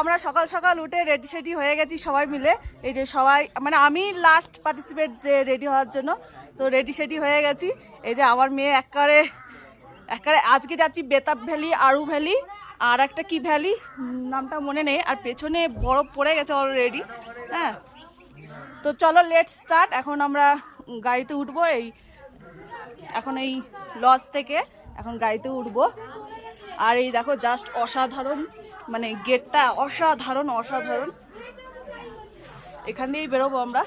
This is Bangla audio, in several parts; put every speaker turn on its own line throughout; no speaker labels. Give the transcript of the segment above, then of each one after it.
আমরা সকাল সকাল উঠে রেডি সেডি হয়ে গেছি সবাই মিলে। এই যে সবাই মানে আমি লাস্ট পার্টিসিপেট যে রেডি হওয়ার জন্য, তো রেডি সেডি হয়ে গেছি। এই যে আমার মেয়ে একবারে একবারে আজকে যাচ্ছি বেতাব ভ্যালি, আরু ভ্যালি, আর একটা কি ভ্যালি? নামটা মনে নেই, আর পেছনে বরফ পড়ে গেছে অলরেডি হ্যাঁ। তো চলো লেট স্টার্ট এখন আমরা গাড়িতে উঠবো এই, এখন এই লজ থেকে, এখন গাড়িতে উঠবো। আর এই দেখো জাস্ট অসাধারণ মানে গেটটা অসাধারণ অসাধারণ। এখান দিয়েই বেরোবো আমরা।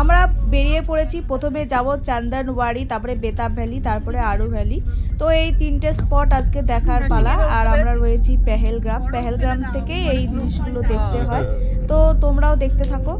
আমরা বেরিয়ে পড়েছি। প্রথমে যাব চান্দনওয়াড়ি তারপরে বেতাব ভ্যালি তারপরে আরু ভ্যালি। তো এই তিনটে স্পট আজকে দেখার পালা। আর আমরা রয়েছি পেহেলগ্রাম। পেহেলগ্রাম থেকে এই জিনিসগুলো দেখতে হয়। তো তোমরাও দেখতে থাকো।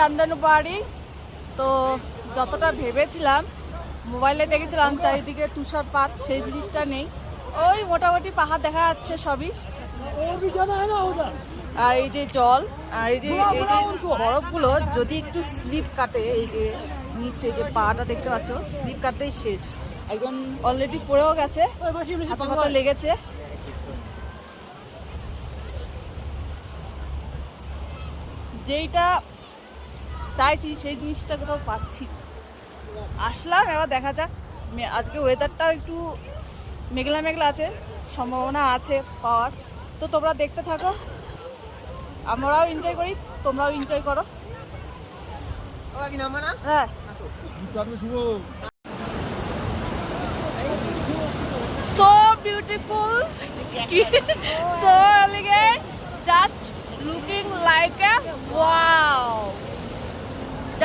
এসেছি চান্দনবাড়ি তো যতটা ভেবেছিলাম, মোবাইলে দেখেছিলাম চারিদিকে তুষারপাত সেই জিনিসটা নেই। ওই মোটামুটি পাহাড় দেখা যাচ্ছে সবই। আর এই যে জল, আর এই যে এই যে বরফগুলো, যদি একটু স্লিপ কাটে, এই যে নিচে যে পাটা দেখতে পাচ্ছ, স্লিপ কাটতেই শেষ। একজন অলরেডি পড়েও গেছে লেগেছে। যেইটা চাইছি সেই জিনিসটা কোথাও পাচ্ছি আসলাম এবার দেখা যাক। আজকে ওয়েদারটাও একটু মেঘলা মেঘলা আছে সম্ভাবনা আছে পাওয়ার। তো তোমরা দেখতে থাকো। আমরাও এনজয় করি তোমরাও এনজয় করো। হ্যাঁ। so beautiful so elegant just looking like a wow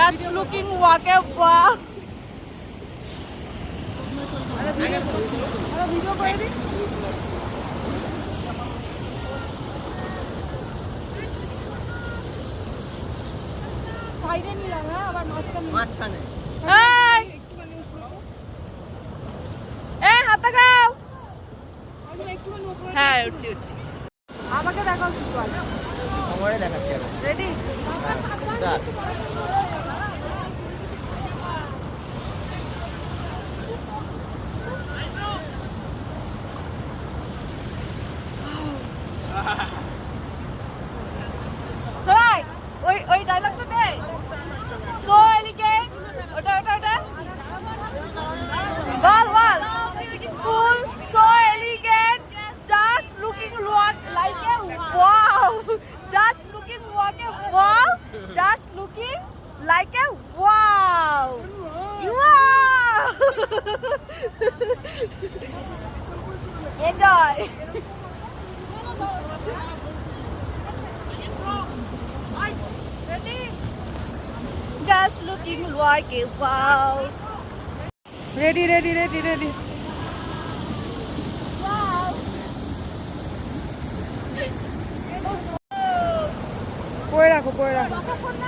just looking like a wow সাইডে নিলাম হ্যাঁ আবার মাঝখানে।
মাঝখানে।
হ্যাঁ উঠছি উঠছি আমাকে দেখাও
আমারে দেখাচ্ছে
ready Looking like a wow wow enjoy just looking like a wow. Ready, ready, ready, ready. Wow. পরে রাখো পরে রাখো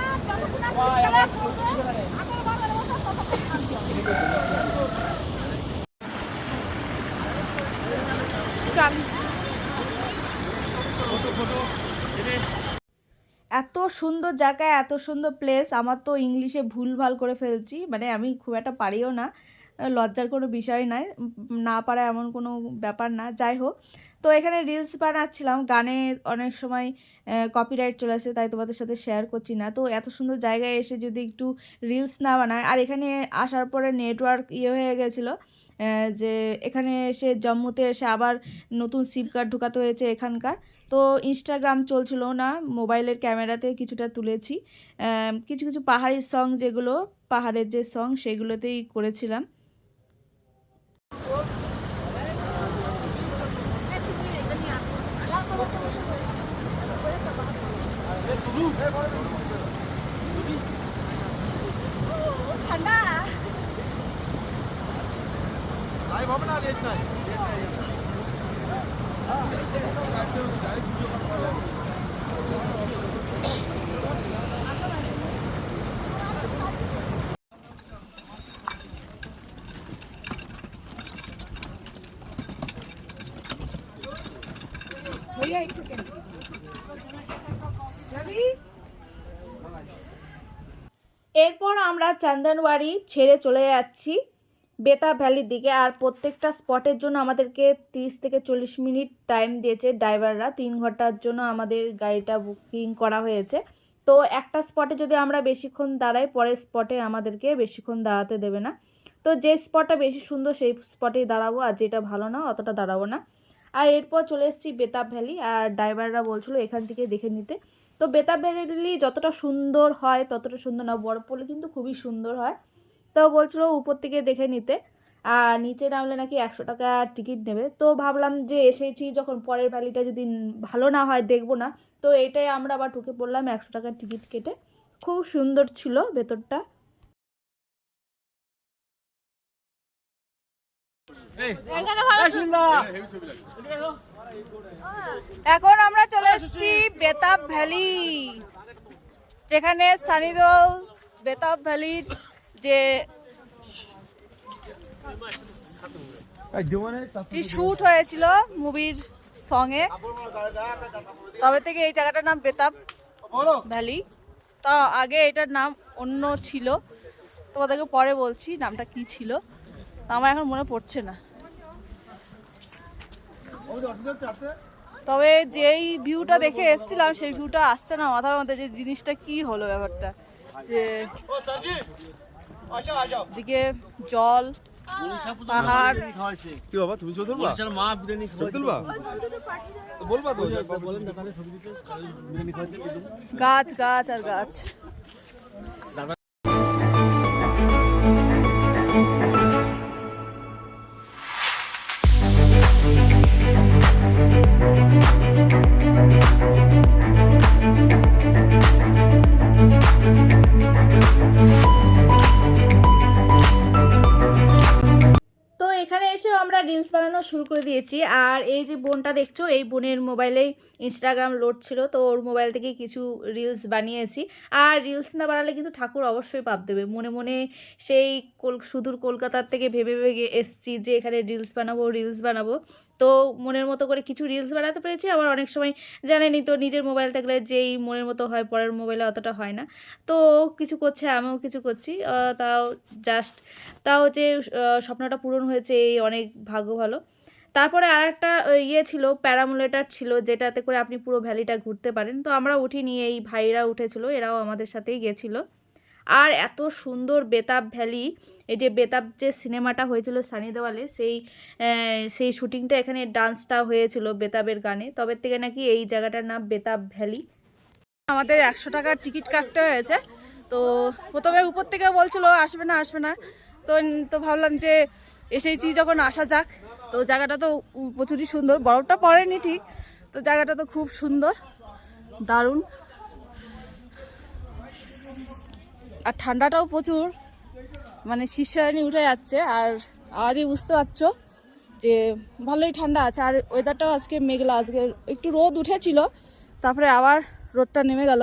এত সুন্দর জায়গায়, এত সুন্দর প্লেস আমার তো ইংলিশে ভুলভাল করে ফেলছি। মানে আমি খুব একটা পারিও না। লজ্জার কোনো বিষয় নয় না পারা এমন কোনো ব্যাপার না। যাই হোক তো এখানে রিলস বানাচ্ছিলাম গানে অনেক সময় কপিরাইট চলে আসে, তাই তোমাদের সাথে শেয়ার করছি না। তো এত সুন্দর জায়গায় এসে যদি একটু রিলস না বানায়, আর এখানে আসার পরে নেটওয়ার্ক ইয়ে হয়ে গেছিল যে এখানে এসে জম্মুতে এসে আবার নতুন সিম কার্ড ঢোকাতে হয়েছে এখানকার। তো ইনস্টাগ্রাম চলছিল না, মোবাইলের ক্যামেরাতে কিছুটা তুলেছি। কিছু কিছু পাহাড়ি সং যেগুলো, পাহাড়ের যে সং সেগুলোতেই করেছিলাম। ঠান্ডা
ভাই ভাবনা রেট নাই
এরপর আমরা চন্দনবাড়ি ছেড়ে চলে যাচ্ছি বেতা ভ্যালির দিকে আর প্রত্যেকটা স্পটের জন্য আমাদেরকে তিরিশ থেকে চল্লিশ মিনিট টাইম দিয়েছে ড্রাইভাররা। তিন ঘণ্টার জন্য আমাদের গাড়িটা বুকিং করা হয়েছে। তো একটা স্পটে যদি আমরা বেশিক্ষণ দাঁড়াই, পরের স্পটে আমাদেরকে বেশিক্ষণ দাঁড়াতে দেবে না। তো যে স্পটটা বেশি সুন্দর, সেই স্পটেই দাঁড়াবো। আর যেটা ভালো না, অতটা দাঁড়াবো না। আর এরপর চলে এসেছি বেতাব ভ্যালি। আর ড্রাইভাররা বলছিল এখান থেকে দেখে নিতে। তো বেতাব ভ্যালি যতটা সুন্দর হয় ততটা সুন্দর না বরফ পড়লে কিন্তু খুবই সুন্দর হয় তো বলছিল উপর থেকে দেখে নিতে আর নিচে নামলে নাকি একশো টাকা টিকিট নেবে তো ভাবলাম যে এসেছি যখন পরের ভ্যালিটা যদি ভালো না হয় দেখব না তো এটাই আমরা আবার ঢুকে পড়লাম একশো টাকার টিকিট কেটে খুব সুন্দর ছিল ভেতরটা এখন আমরা চলে এসেছি বেতাব ভ্যালি, যেখানে সানিদল বেতাব ভ্যালির যে শুট হয়েছিল মুভির সঙ্গে। তবে থেকে এই জায়গাটার নাম বেতাব ভ্যালি। তা আগে এটার নাম অন্য ছিল। তোমাদেরকে পরে বলছি নামটা কি ছিল। আমার এখন মনে পড়ছে না। তবে যেই ভিউটা দেখে এসেছিলাম সেই ভিউটা আসছে না মাথার মধ্যে যে জিনিসটা কি হলো ব্যাপারটা। যে দিকে জল পাহাড়।
কি বাবা তুমি ছবি তুলবা
মা বিরিয়ানি
ছবি তুলবা বলবা তো।
গাছ গাছ আর গাছ। আমরা রিলস বানানো শুরু করে দিয়েছি। আর এই যে বোনটা দেখছ, এই বোনের মোবাইলেই ইনস্টাগ্রাম লোড ছিল, তো ওর মোবাইল থেকে কিছু রিলস বানিয়েছি। আর রিলস না বানালে কিন্তু ঠাকুর অবশ্যই পাপ দেবে। মনে মনে সেই কল, সুদূর কলকাতার থেকে ভেবে ভেবে এসছি যে এখানে রিলস বানাবো রিলস বানাবো। তো মনের মতো করে কিছু রিলস বানাতে পেরেছি। আবার অনেক সময় জানেনি তো নিজের মোবাইল থাকলে যেই মনের মতো হয় পরের মোবাইলে অতটা হয় না। তো কিছু করছে, আমিও কিছু করছি। তাও জাস্ট তাও যে স্বপ্নটা পূরণ হয়েছে এই অনেক ভাগ্য ভালো। তারপরে আর একটা ইয়ে ছিল প্যারামুলেটার ছিল, যেটাতে করে আপনি পুরো ভ্যালিটা ঘুরতে পারেন। তো আমরা উঠিনি, এই ভাইরা উঠেছিল, এরাও আমাদের সাথেই গেছিল। আর এত সুন্দর বেতাব ভ্যালি, এই যে বেতাব যে সিনেমাটা হয়েছিল সানি দেওয়ালে, সেই সেই শুটিংটা এখানে ডান্সটা হয়েছিল বেতাবের গানে। তবে থেকে নাকি এই জায়গাটার নাম বেতাব ভ্যালি। আমাদের একশো টাকার টিকিট কাটতে হয়েছে। তো প্রথমে উপর থেকে বলছিল, আসবে না আসবে না। তো তো ভাবলাম যে এসেছি যখন, আসা যাক। তো জায়গাটা তো প্রচুরই সুন্দর। বরফটা পড়েনি ঠিক, তো জায়গাটা তো খুব সুন্দর, দারুণ। আর ঠান্ডাটাও প্রচুর। মানে শীর্ষায়নি উঠে যাচ্ছে আর আজই বুঝতে পারছ যে ভালোই ঠান্ডা আছে। আর ওয়েদারটাও আজকে মেঘলা, আজকে একটু রোদ উঠেছিল, তারপরে আবার রোদটা নেমে গেল।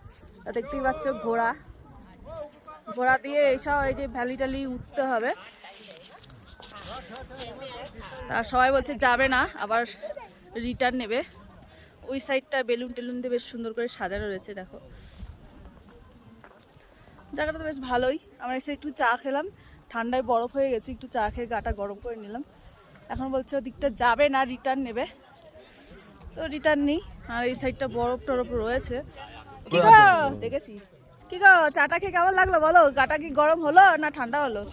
দেখতেই পাচ্ছ ঘোড়া। ঘোড়া দিয়ে এইসব এই যে ভ্যালি ট্যালি উঠতে হবে। তা সবাই বলছে যাবে না, আবার রিটার্ন নেবে। ওই সাইডটা বেলুন টেলুন দিয়ে বেশ সুন্দর করে সাজানো রয়েছে, দেখো। জায়গাটা তো বেশ ভালোই। আমরা এসে একটু চা খেলাম। ঠান্ডায় বরফ হয়ে গেছে, একটু চা খেয়ে গাটা গরম করে নিলাম। এখন বলছে ওদিকটা যাবে না রিটার্ন নেবে। তো রিটার্ন নেই। আর এই সাইডটা বরফ টরফ রয়েছে। কি গো? দেখেছি। কি গো চাটা খেয়ে কেমন লাগল বলো? গাটা কি গরম হলো না ঠান্ডা হলো?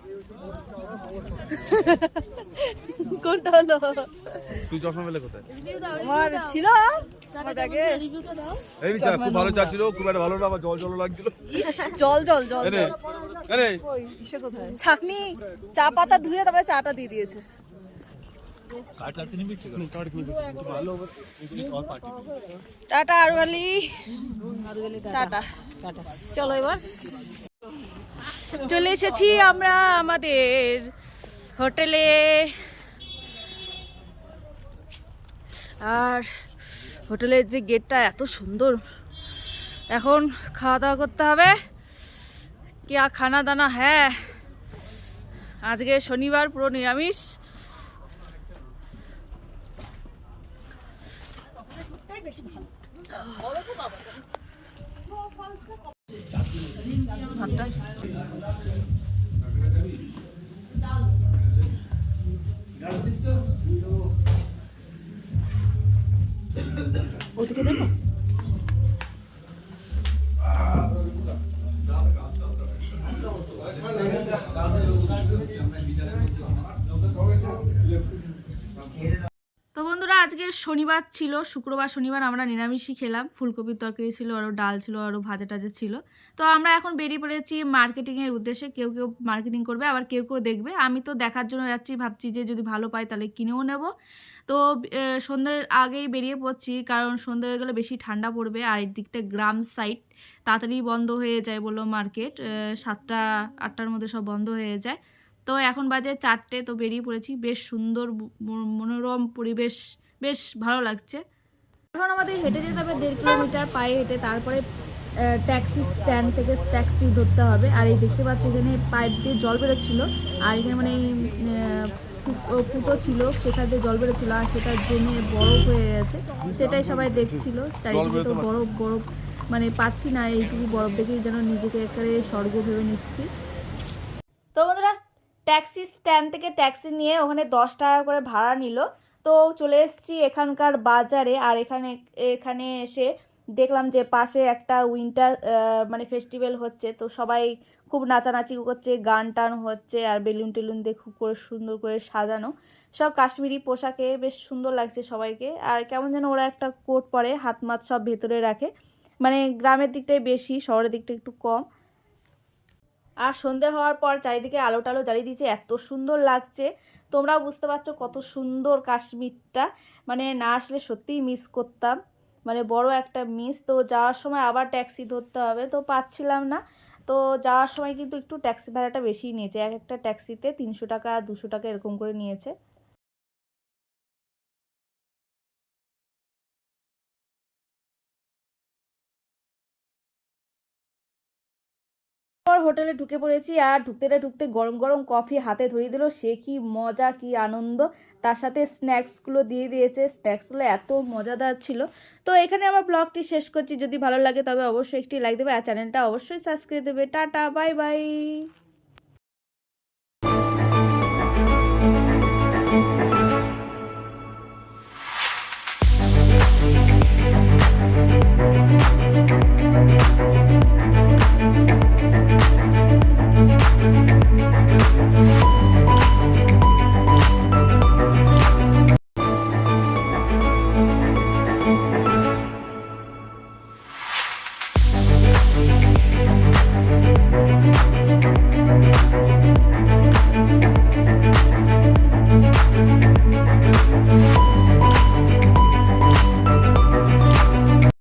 কোনটা হলো?
তুই চশমা পেলে কোথায়?
আমার ছিল।
এই চা খুব ভালো চা ছিল খুব একটা ভালো না আমার জল জল লাগছিল।
জল জল জল কোথায়? ছাকনি চা পাতা ধুয়ে তারপরে চাটা দিয়ে দিয়েছে। টাটা আরওয়ালি টাটা চলো এবার চলে এসেছি আমরা আমাদের হোটেলে আর হোটেলের যে গেটটা এত সুন্দর এখন খাওয়া দাওয়া করতে হবে क्या खाना दाना है আজকে শনিবার পুরো নিরামিষ 갔다. আজকে শনিবার ছিল, শুক্রবার, শনিবার আমরা নিরামিষই খেলাম। ফুলকপির তরকারি ছিল আরও ডাল ছিল আরও ভাজা টাজা ছিল। তো আমরা এখন বেরিয়ে পড়েছি মার্কেটিংয়ের উদ্দেশ্যে। কেউ কেউ মার্কেটিং করবে, আবার কেউ কেউ দেখবে। আমি তো দেখার জন্য যাচ্ছি, ভাবছি যে যদি ভালো পাই তাহলে কিনেও নেব। তো সন্ধ্যের আগেই বেরিয়ে পড়ছি, কারণ সন্ধ্যে হয়ে গেলে বেশি ঠান্ডা পড়বে। আর এই দিকটা গ্রাম সাইড তাড়াতাড়ি বন্ধ হয়ে যায় বলল মার্কেট সাতটা, আটটার মধ্যে সব বন্ধ হয়ে যায়। তো এখন বাজে চারটে, তো বেরিয়ে পড়েছি। বেশ সুন্দর মনোরম পরিবেশ। বেশ ভালো লাগছে। এখন আমাদের হেঁটে যেতে হবে, দেড় কিলোমিটার পায়ে হেঁটে তারপরে ট্যাক্সি স্ট্যান্ড থেকে ট্যাক্সি ধরতে হবে। আর এই দেখতে পাচ্ছ এখানে পাইপ দিয়ে জল বেরোচ্ছিল, আর এখানে মানে ফুটো ছিল, সেখান দিয়ে জল বেরোচ্ছিল, আর সেটা জমে বরফ হয়ে গেছে। সেটাই সবাই দেখছিল, চারিদিকে তো বরফ বরফ মানে পাচ্ছি না, এইটুকু বরফ দেখেই যেন নিজেকে একেবারে স্বর্গ ভেবে নিচ্ছি। তো বন্ধুরা ট্যাক্সি স্ট্যান্ড থেকে ট্যাক্সি নিয়ে ওখানে দশ টাকা করে ভাড়া নিল। তো চলে এসেছি এখানকার বাজারে আর এখানে এখানে এসে দেখলাম যে পাশে একটা উইন্টার মানে ফেস্টিভ্যাল হচ্ছে। তো সবাই খুব নাচানাচি করছে, গান টান হচ্ছে আর বেলুন টেলুন দিয়ে খুব করে সুন্দর করে সাজানো। সব কাশ্মীরি পোশাকে বেশ সুন্দর লাগছে সবাইকে। আর কেমন যেন ওরা একটা কোট পরে, হাত মাত সব ভেতরে রাখে। মানে গ্রামের দিকটাই বেশি, শহরের দিকটা একটু কম। আর সন্ধে হওয়ার পর চারিদিকে আলো টালো জ্বালিয়ে দিয়েছে, এত সুন্দর লাগছে। তোমরাও বুঝতে পারছ কত সুন্দর কাশ্মীরটা। মানে না আসলে সত্যিই মিস করতাম। মানে বড় একটা মিস তো যাওয়ার সময় আবার ট্যাক্সি ধরতে হবে, তো পাচ্ছিলাম না। তো যাওয়ার সময় কিন্তু একটু ট্যাক্সি ভাড়াটা বেশি নিয়েছে। এক একটা ট্যাক্সিতে তিনশো টাকা, দুশো টাকা এরকম করে নিয়েছে। হোটেলে ঢুকে পড়েছি আর ঢুকতে ঢুকতে গরম গরম কফি হাতে ধরিয়ে দিল। সে কি মজা, কি আনন্দ। তার সাথে স্ন্যাক্সগুলো দিয়ে দিয়েছে। স্ন্যাক্সগুলো এত মজাদার ছিল। তো এখানে আমার ব্লগটি শেষ করছি। যদি ভালো লাগে তবে অবশ্যই একটি লাইক দেবে আর চ্যানেলটা অবশ্যই সাবস্ক্রাইব দেবে। Tata bye bye